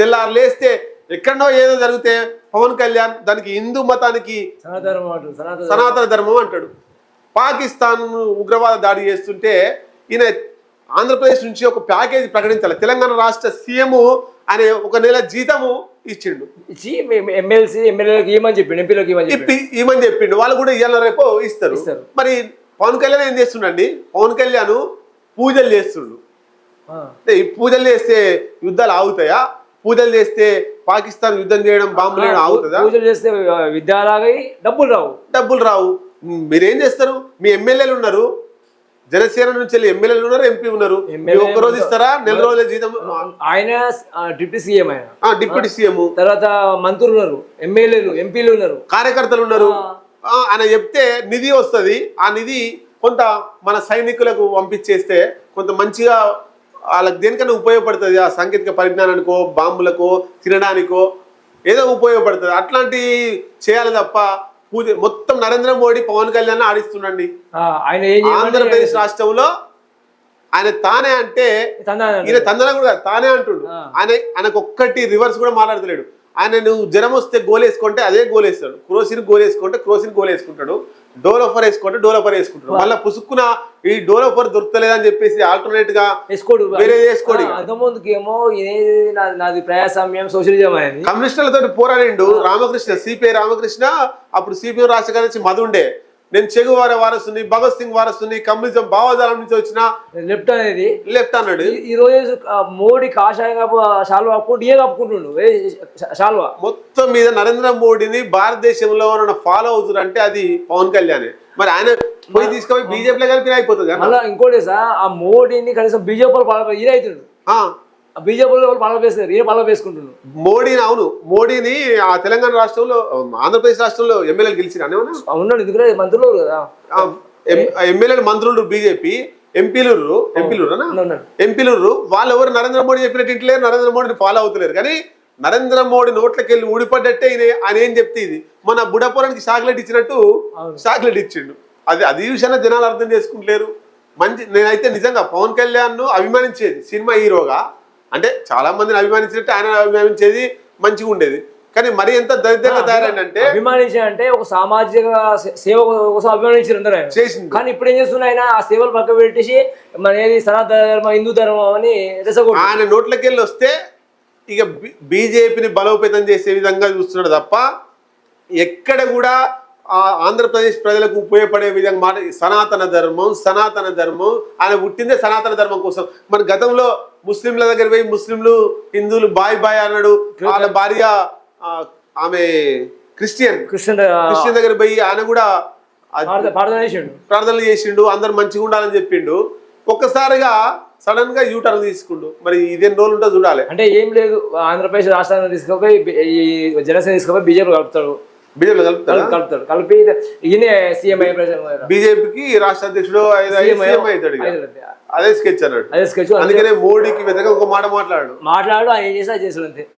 తెల్లారు లేస్తే ఎక్కడో ఏదో జరిగితే పవన్ కళ్యాణ్ దానికి హిందూ మతానికి సనాతనం ధర్మం. అంటాడు. పాకిస్తాన్ ఉగ్రవాద దాడి చేస్తుంటే ఈయన ఆంధ్రప్రదేశ్ నుంచి ఒక ప్యాకేజీ ప్రకటించాలి. తెలంగాణ రాష్ట్ర సీఎం అనే ఒక నెల జీతము ఇచ్చిండు. ఇచ్చి ఎమ్మెల్సీ ఎమ్మెల్యేలకు ఇవ్వమని చెప్పిండు ఎంపీలకు ఇవ్వమని చెప్పిండు. వాళ్ళు కూడా ఇవాళ రేపు ఇస్తారు. మరి పవన్ కళ్యాణ్ ఏం చేస్తుండండి? పవన్ కళ్యాణ్ పూజలు చేస్తుండు. పూజలు చేస్తే యుద్ధాలు ఆగుతాయా? పూజలు చేస్తే పాకిస్తాన్ యుద్ధం చేయడం బాంబులు వేయడం ఆగుతుందా? పూజలు చేస్తే విద్యాలాగా డబ్బులు రావు. డబ్బులు రావు. మీరేం చేస్తారు? మీ ఎమ్మెల్యేలు ఉన్నారు. జనసేన నుంచి వెళ్ళి ఎమ్మెల్యేలు ఉన్నారు ఎంపీ ఉన్నారు. ఒక్క రోజు ఇస్తారా? నెల రోజుల జీతం? ఆయన డిప్యూటీ సీఎం ఆయన. Deputy CM. తర్వాత మంత్రులు ఉన్నారు ఎమ్మెల్యేలు ఎంపీలు ఉన్నారు. కార్యకర్తలు ఉన్నారు. ఆయన చెప్తే నిధి వస్తది. ఆ నిధి కొంత మన సైనికులకు పంపించేస్తే కొంత మంచిగా వాళ్ళకి దేనికైనా ఉపయోగపడుతుంది. ఆ సాంకేతిక పరిజ్ఞానానికో బాంబులకో తినడానికో ఏదో ఉపయోగపడుతుంది. అట్లాంటి చేయాలి తప్ప పూజ మొత్తం నరేంద్ర మోడీ పవన్ కళ్యాణ్ ఆడిస్తుండండి. ఆంధ్రప్రదేశ్ రాష్ట్రంలో ఆయన తానే అంటే ఈయన తందన కూడా తానే అంటుండు. ఆయన ఆయనకు ఒక్కటి రివర్స్ కూడా మాట్లాడతలేడు. ఆయన నువ్వు జ్వరం వస్తే గోల్ వేసుకుంటే అదే గోల్ వేస్తాడు. క్రోసిన్ గోల్ వేసుకుంటే క్రోసిన్ గోల్ వేసుకుంటాడు. డోలోఫర్ వేసుకుంటే డోలోఫర్ వేసుకుంటాడు. మళ్ళీ పుసుక్కున ఈ డోలోఫర్ దొరుకుతలేదని చెప్పేసి ఆల్టర్నేట్గా వేసుకోడు. వేరే చేసుకోడు ఇక. అంతకుముందుకు ఏమో ఇదేది నాది ప్రజాస్వామ్యం సోషలిజం అనేది. కమ్యూనిస్టులతో పోరాడిండు రామకృష్ణ సిపిఐ రామకృష్ణ అప్పుడు సిపిఐ రాష్ట్ర కార్యదర్శి మధు ఉండే నేను చెగువార వారసుని భగత్ సింగ్ వారసుని కమ్యూనిజం భావజాలం నుంచి వచ్చిన లెఫ్ట్ అనేది లెఫ్ట్ అన్నాడు ఈ- రోజు మోడీ కాషాయం కప్పుకుంటూ ఏ కప్పుకుంటుండు? షాల్వా మొత్తం మీద నరేంద్ర మోడీని భారతదేశంలో ఉన్న ఫాలో అవుతున్నారు అంటే అది పవన్ కళ్యాణ్. మరి ఆయన పోయి తీసుకొని బీజేపీలో కలిపి అయిపోతుంది మళ్ళీ ఇంకోటి సార్ ఆ మోడీని కనీసం బీజేపీ ఈయన అవుతుండు ఆ, ఆ బీజేపీ వాళ్ళు వేస్తారు వేసుకుంటుండు మోడీని అవును మోడీని ఆ తెలంగాణ రాష్ట్రంలో ఆంధ్రప్రదేశ్ రాష్ట్రంలో ఎమ్మెల్యేలు గెలిచిన ఉన్నాడు ఎందుకంటే మంత్రులు కదా. ఎమ్మెల్యేలు మంత్రులు బీజేపీ ఎంపీలు ఎంపీలు ఉన్నాడు ఎంపీలు వాళ్ళు ఎవరు నరేంద్ర మోడీ చెప్పినట్టు ఇంట్లేరు నరేంద్ర మోడీని ఫాలో అవుతలేరు. కానీ నరేంద్ర మోడీ నోట్లకి వెళ్ళి ఊడిపడ్డట్టే ఆయన ఏం చెప్తే ఇది. మన బుడపురానికి చాక్లెట్ ఇచ్చినట్టు. చాక్లెట్ ఇచ్చిండు. అది అది విషయాన్ని జనాలు అర్థం చేసుకుంటలేరు. మంచి నేనైతే నిజంగా పవన్ కళ్యాణ్ను అభిమానించేది సినిమా హీరోగా. అంటే చాలా మందిని అభిమానించినట్టు ఆయన అభిమానించేది మంచిగా ఉండేది. కానీ మరి ఎంత దరిద్రంగా తయారైందంటే అభిమానించి అంటే ఒక సామాజిక సేవ కోసం అభిమానించారు చేసింది కానీ ఇప్పుడు ఏం చేస్తున్నా ఆయన ఆ సేవలు పక్క పెట్టేసి మన ఏది సనాతన ధర్మం హిందూ ధర్మం అని ఆయన నోట్లకి వెళ్ళి వస్తే ఇక బీజేపీని బలోపేతం చేసే విధంగా చూస్తున్నాడు తప్ప ఎక్కడ కూడా ఆంధ్రప్రదేశ్ ప్రజలకు ఉపయోగపడే విధంగా మాట సనాతన ధర్మం సనాతన ధర్మం ఆయన పుట్టిందే సనాతన ధర్మం కోసం. మన గతంలో ముస్లింల దగ్గర పోయి ముస్లింలు హిందువులు బాయ్ బాయ్ అన్నాడు. వాళ్ళ భార్య ఆమె క్రిస్టియన్. కృష్ణ క్రిస్టియన్ దగ్గర పోయి ఆయన కూడా ప్రార్థనలు చేసిండు. అందరు మంచిగా ఉండాలని చెప్పిండు. ఒక్కసారిగా సడన్గా యూటర్న్ తీసుకుండు. మరి ఇదేం రోజులు ఉంటుందో చూడాలి. అంటే ఏం లేదు. ఆంధ్రప్రదేశ్ రాష్ట్రాన్ని తీసుకుపోయి జనసేన తీసుకుపోయి బీజేపీ కలుపుతాడు. బీజేపీ కలుపుతారా కలుపుతాడు. కలిపి ఈయనే సీఎం అయ్యే ప్రజలు బీజేపీకి రాష్ట్ర అధ్యక్షుడు సీఎం అవుతాడు. అదే స్కెచ్ అన్నాడు అదే స్కెచ్ అందుకనే మోడీకి వ్యతిరేకంగా ఒక మాట మాట్లాడు. మాట్లాడు ఆయన చేసి చేసాడు అంతే